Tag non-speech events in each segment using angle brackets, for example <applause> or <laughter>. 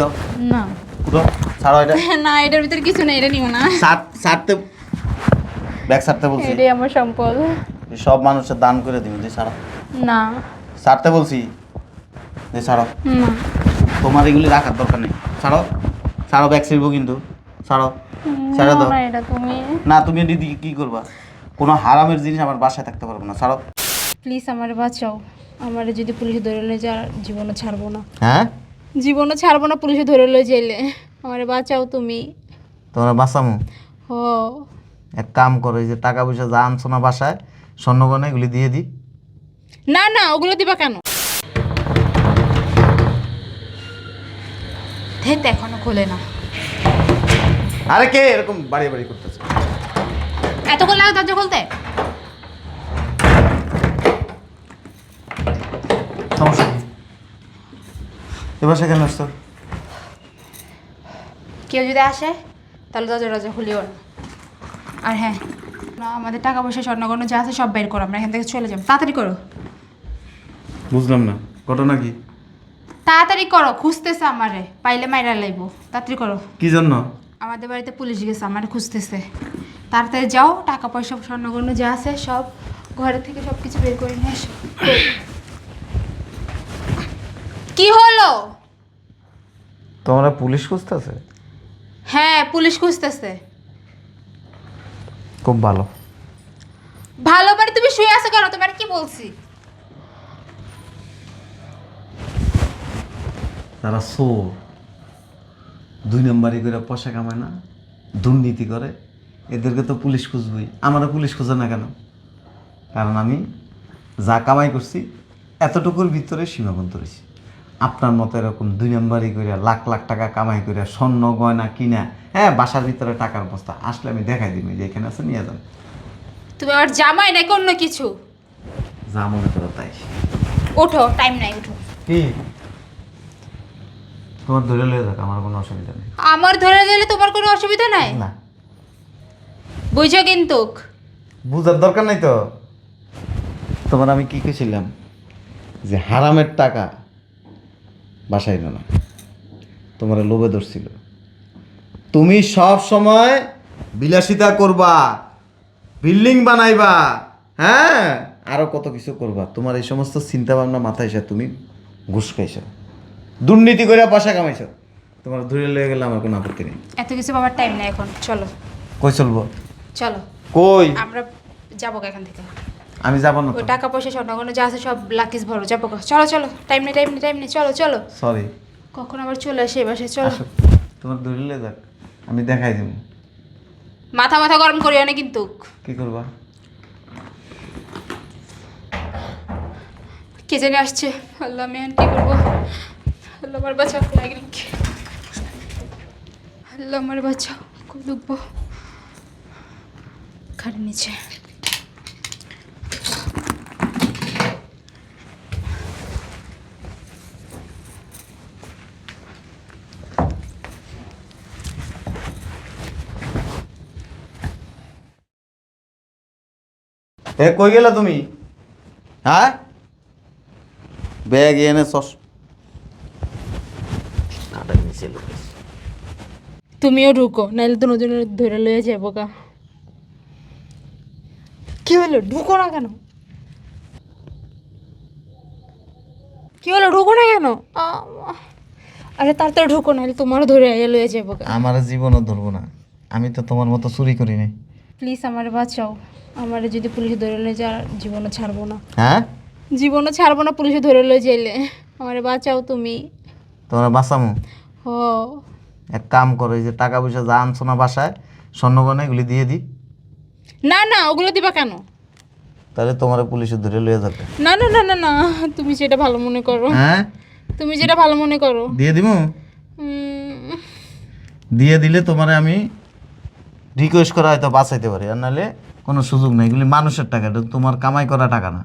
দাও না। দাও ছাড়ো এটা। <laughs> না এটার ভিতরে কিছু নেই এটা নিও না। ছাড় ছাড়তে ব্যাগ ছাড়তে বলছি। এটাই আমার সম্পদ। সব মানুষের দান করে দিবি যে ছাড়ো। না। ছাড়তে বলছি। যে ছাড়ো। না। তোমার এগুলি রাখার দরকার নেই। ছাড়ো। ছাড়ো ব্যাগ ছিড়বো কিন্তু। ছাড়ো। ছেড়ে দাও। না এটা তুমি। না তুমি এটি দিয়ে করবা? কোনো হারামের জিনিস আমার বাসায় থাকতে পারব না। ছাড়ো। প্লিজ আমার বাঁচাও। আমার যদি পুলিশে ধরে লয়ে যা জীবনে ছাড়বো না। হ্যাঁ? জীবনও ছাড়বো না পুলিশে ধরে লয়ে যাইলে আমার বাঁচাও তুমি। তোমরা বাঁচামো? হ। এক কাম করো এই যে টাকা পয়সা যা আনছো না বাসায় স্বর্ণগণে এগুলি দিয়ে দি। না না ওগুলো দিবা কেন? ধেত এখনও খোলে না। আরে কে এরকম বাড়ি বাড়ি করতেছে? এতক্ষণ লাগে দরজা খুলতে? এবার সেখানে আসতো কেউ যদি আসে তাহলে দরজা দরজা খুলিও না। আর হ্যাঁ না আমাদের টাকা পয়সা স্বর্ণগণ যা আছে সব বের করো আমরা এখান থেকে চলে যাব। তাড়াতাড়ি করো। বুঝলাম না। ঘটনা কি? তাড়াতাড়ি করো খুঁজতেছে আমারে পাইলে মাইরা লাইবো। তাড়াতাড়ি করো। কি জন্য? আমাদের বাড়িতে পুলিশ গেছে আমারে খুঁজতেছে। তাড়াতাড়ি যাও টাকা পয়সা স্বর্ণগণ যা আছে সব ঘরে থেকে সব কিছু বের করে নিয়ে এসো কি হলো? তোমরা পুলিশ খুঁজতেছে? হ্যাঁ পুলিশ খুঁজতেছে। খুব ভালো। ভালো মানে তুমি শুয়ে আছো কেন? তোমার কি বলছি? তারা চোর। দুই নম্বরই করে পয়সা কামায় না দুর্নীতি করে। এদেরকে তো পুলিশ খুঁজবই। আমারও পুলিশ খুঁজে না কেন? কারণ আমি যা কামাই করছি এতটুকুর ভিতরে সীমাবদ্ধ রয়েছি। আপনার মতো এরকম দুই নম্বরই করে লাখ লাখ টাকা কামাই করে স্বর্ণ গয়না কিনা হ্যাঁ বাসার ভিতরে টাকার বস্তা আসলে আমি দেখাই দিবি যে এখানে আছে নিয়ে যান। তুমি আমার জামাই নাকি অন্য কিছু? যা মনে করো তাই। ওঠো টাইম নাই ওঠো। কি? তোমার ধরে লয়ে যাক আমার কোনো অসুবিধা নেই। আমার ধরে গেলে তোমার কোনো অসুবিধা নাই? না। বুঝো কিন্তু। বুঝার দরকার নাই তো। তোমার আমি কি কেছিলাম যে হারামের টাকা বাসায় না। তোমার লোভে ধরছিল। তুমি সব সময় বিলাসিতা করবা বিল্ডিং বানাইবা হ্যাঁ? আরও কত কিছু করবা। তোমার এই সমস্ত চিন্তা ভাবনা মাথায় এসে তুমি ঘুষ খাইছো। দুর্নীতি করে পয়সা কামাইছো। তোমার ধরে লেগে গেলে আমার কোনো আপত্তি নেই। এত কিছু বাবার টাইম নাই এখন। চলো। কই চলবো? চলো। কই? আমরা যাব এখান থেকে। আমি যাব না ওই টাকা পয়সা স্বর্ণগণ যা আছে সব লাকিস ভরো যাব। চলো চলো টাইম নেই টাইম নেই টাইম নেই চলো চলো। সরি কখন আবার চলে আসে এবার চলো। তোমার ধরলে যাক আমি দেখাই দেবো। মাথা মাথা গরম করিও না কিন্তু। কি করবা? কে জানি আসছে? আল্লাহ আমি কি করব? আল্লাহ আমার বাঁচাও লাগে নাকি? আল্লাহ আমার বাঁচাও ডুববো খাটের নিচে। এ কই গেলা তুমি? হ্যাঁ? ব্যাগ এনে সস। তুমিও ঢুকো নাহলে তো নতুন ধরে লয়ে যাব গা। কি হলো? ঢুকো না কেন? কি হলো? ঢুকো না কেন? আরে তাড়াতাড়ি ঢুকো নাহলে তোমারও ধরে আইয়া লয়ে যাব আমার জীবনও ধরবো না। আমি তো তোমার মতো চুরি করি নাই। প্লিজ আমার বাঁচাও। আমার যদি পুলিশে ধরে লয়ে যা জীবনও ছাড়বো না। হ্যাঁ? জীবনও ছাড়বো না পুলিশে ধরে লয়ে যাইলে। আমার বাঁচাও তুমি। তোমরা বাঁচামো? হ। এক কাম করো এই যে টাকা পয়সা যা আনছো না বাসায় স্বর্ণগণে এগুলি দিয়ে দিই না না ওগুলো দিবা কেন? তাহলে তোমার পুলিশে ধরে লয়ে যাবে। না না না না না তুমি যেটা ভালো মনে করো। হ্যাঁ? তুমি যেটা ভালো মনে করো। দিয়ে দিব উম, দিয়ে দিলে তোমারে আমি রিকোয়েস্ট করা হয়তো বাঁচাইতে পারি আর নাহলে কোনো সুযোগ নেই। এগুলি মানুষের টাকা এটা তোমার কামাই করা টাকা না।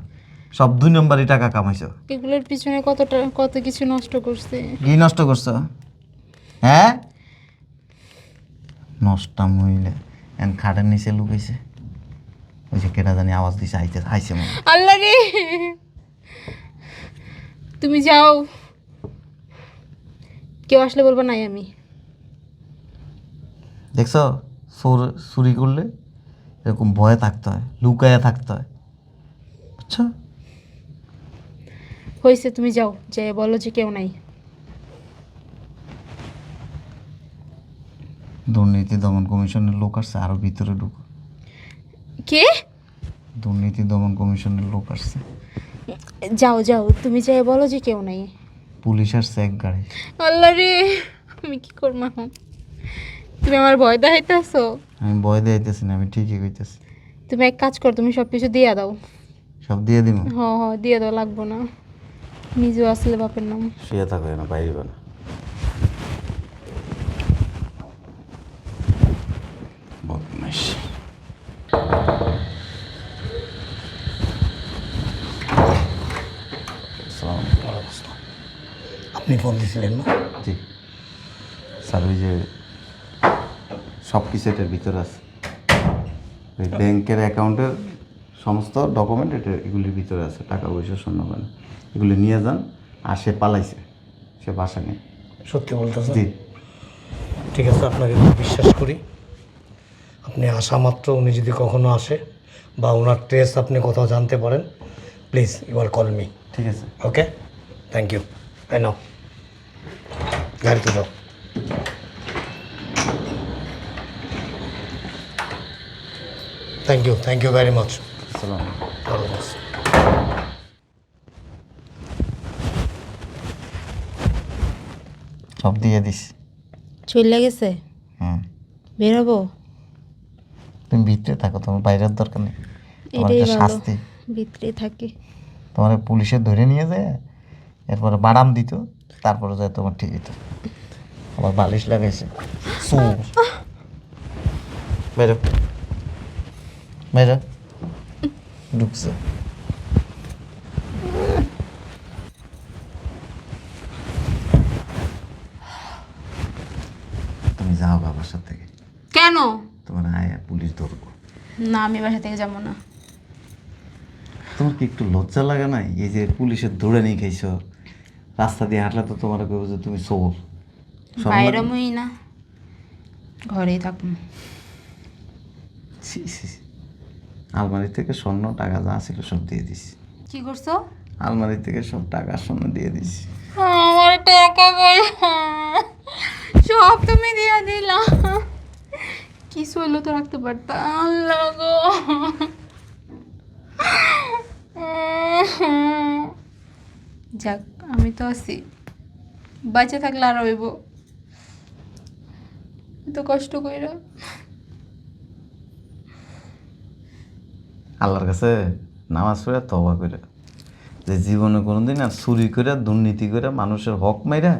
সব দুই নম্বরই টাকা কামাইছো। এগুলোর পিছনে কতটা কত কিছু নষ্ট করছে? কি নষ্ট করছ? হ্যাঁ? নষ্ট মহিলা এন খাটের নিচে লুকাইছে। ওই যে কেটা জানি আওয়াজ দিছে আইতে আইছে মনে আল্লাহ রে! তুমি যাও। কেউ আসলে বলব নাই আমি। দেখছ? চোর চুরি করলে এরকম ভয়ে থাকতে হয় লুকায়া থাকতে হয়। বুঝছ? হয়েছে তুমি যাও যে বলো যে কেউ নাই। দুর্নীতি দমন কমিশনের লোক আসছে আরও ভিতরে ঢুকো। কে? দুর্নীতি দমন কমিশনের লোক আসছে। যাও যাও তুমি যাই বলো যে কেউ নাই। পুলিশ আসছে এক গাড়ি। আল্লাহ রে আমি কি করব? তুমি আমার ভয় দেখাইতেছো? আমি ভয় দিতেছি না আমি ঠিকই কইতেছি। তুমি এক কাজ কর তুমি সব কিছু দিয়ে দাও। সব দিয়ে দিব হ হ দিয়ে দাও লাগবো না। নিজেও আসলে বাপের নাম। শুয়ে থাকো না বাইরে না বদমাইশ। আসসালামু আলাইকুম। আপনি ফোন দিয়েছিলেন না? জি। স্যার ওই যে সব কিছু এটার ভিতরে আছে। ওই ব্যাংকের অ্যাকাউন্টের সমস্ত ডকুমেন্ট এটা এগুলির ভিতরে আছে টাকা পয়সা স্বর্ণবান এগুলি নিয়ে যান আর সে পালাইছে সে বাসা নেই সত্যি বলতেছেন? জি। ঠিক আছে আপনাকে বিশ্বাস করি। আপনি আসা মাত্র উনি যদি কখনো আসে বা ওনার ট্রেস আপনি কোথাও জানতে পারেন please you R call me ঠিক আছে। ওকে থ্যাংক ইউ আই নাও গাড়িতে যাও। Thank you thank you very much আসসালাম সব দিয়ে দিস। চলে গেছে? হুম। বেরোবো? তুমি ভিতরে থাকো তোমার বাইরের দরকার নেই। তোমার এটাই একটা ভালো। শাস্তি। ভিতরে থাকি। তোমার পুলিশে ধরে নিয়ে যায় এরপরে বাদাম দিত তারপরে যায় তোমার ঠিক হইতো। আবার বালিশ লাগাইছে। বেরো। বেরো ঢুকছে তুমি যাও বাবার সাথে থেকে। কেন? তোমার আয়া পুলিশ ধরবো। না আমি বাসা থেকে যাব না। তোমার কি একটু লজ্জা লাগে না? এই যে পুলিশের ধরে নিয়ে খাইছো রাস্তা দিয়ে হাঁটলে তো তোমার কেউ যে তুমি সম্মান- বাইরে না ঘরেই থাকুন। আলমারি থেকে স্বর্ণ টাকা যা ছিল সব দিয়ে দিছি। কি করছ? আলমারি থেকে সব টাকা স্বর্ণ দিয়ে দিছি। আমার টাকা পয়সা সব তুমি দিয়ে দিলা। কিছু হইল তো রাখতে পারতাম আল্লাহ গো। যাক আমি তো আছি। বাঁচে থাকলে আর হইব। তো কষ্ট কইরা। আল্লাহর কাছে নামাজ পড়ে তবা করে। যে জীবনে কোনোদিন আর চুরি করে দুর্নীতি করে মানুষের হক মাইরা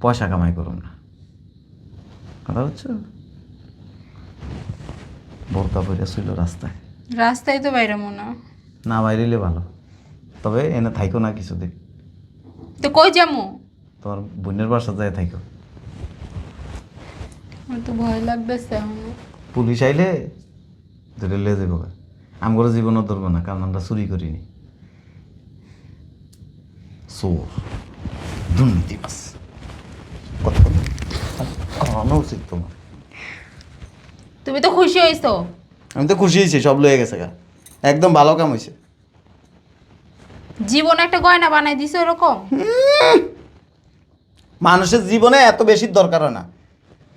পয়সা কামাই করুন না। কথা হচ্ছে বোরকা পরে ছিল রাস্তায়। রাস্তায় তো বাইরে মনে। না বাইরেলে ভালো। তবে এনে থাইকো না কিছুদিন। তো কই যামু? তোমার বোনের বাসা যায় থাইকো। আমার তো ভয় লাগবে পুলিশ আইলে ধরে লে যাব আমার জীবনও ধরবো না কারণ আমরা চুরি করিনি। চোর দুর্নীতি বাস কথা কমানো উচিত তোমার। তুমি তো খুশি হইছো। আমি তো খুশি হয়েছি সব লয়ে গেছে গা। একদম ভালো কাম হয়েছে জীবন একটা গয়না বানাই দিছো এরকম? মানুষের জীবনে এত বেশি দরকার হয় না।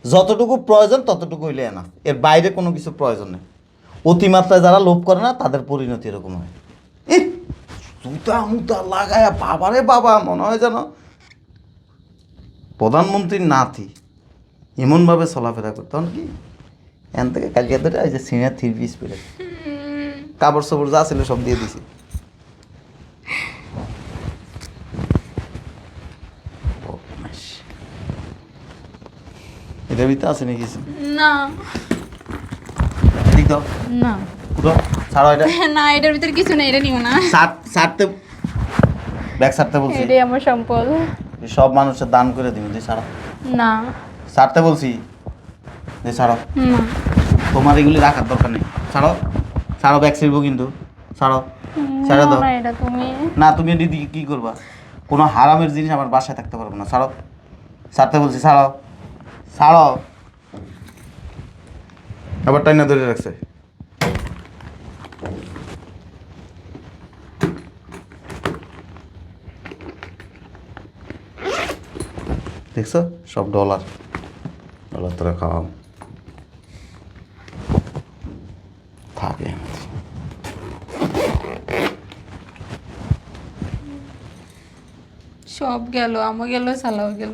যতটুকু প্রয়োজন ততটুকু হইলে না এর বাইরে কোনো কিছু প্রয়োজন নেই। অতিমাত্রায় যারা লোভ করে না, তাদের পরিণতি এরকম হয়। জুতা মুতা লাগায়া বাবারে বাবা, মনে হয় যেন প্রধানমন্ত্রীর নাতি এমনভাবে চলাফেরা করতে তখন কি? এন থেকে কালকে ধরে এই যে সিনিয়র থ্রি পিস পেরে কাপড় সাপড় যা ছিল সব দিয়ে দিছি। এটা ভিতরে আছে নাকি না। এদিক দাও না। উঠো ছাড়ো এটা। <laughs> না এটার ভিতরে কিছু নেই এটা নিও না। ছাড় ছাড়তে ব্যাগ ছাড়তে বলছি। এটাই আমার সম্পদ। সব মানুষের দান করে দিবি তুই ছাড়ো। না। ছাড়তে বলছি। যে ছাড়ো। না। তোমার এগুলি রাখার দরকার নেই। ছাড়ো। ছাড়ো ব্যাগ ছিড়বো কিন্তু। ছাড়ো। ছেড়ে দাও। এটা তুমি। না তুমি দিদি কি করবা? কোনো হারামের জিনিস আমার বাসায় থাকতে পারব না। ছাড়ো। ছাড়তে বলছি ছাড়ো। ছাড়ো। আবার টাইনা ধরে রাখছে। দেখছ? সব ডলার ডলার তোরা খাওয়াও থাকে সব গেল, আমও গেল, সালাও গেল।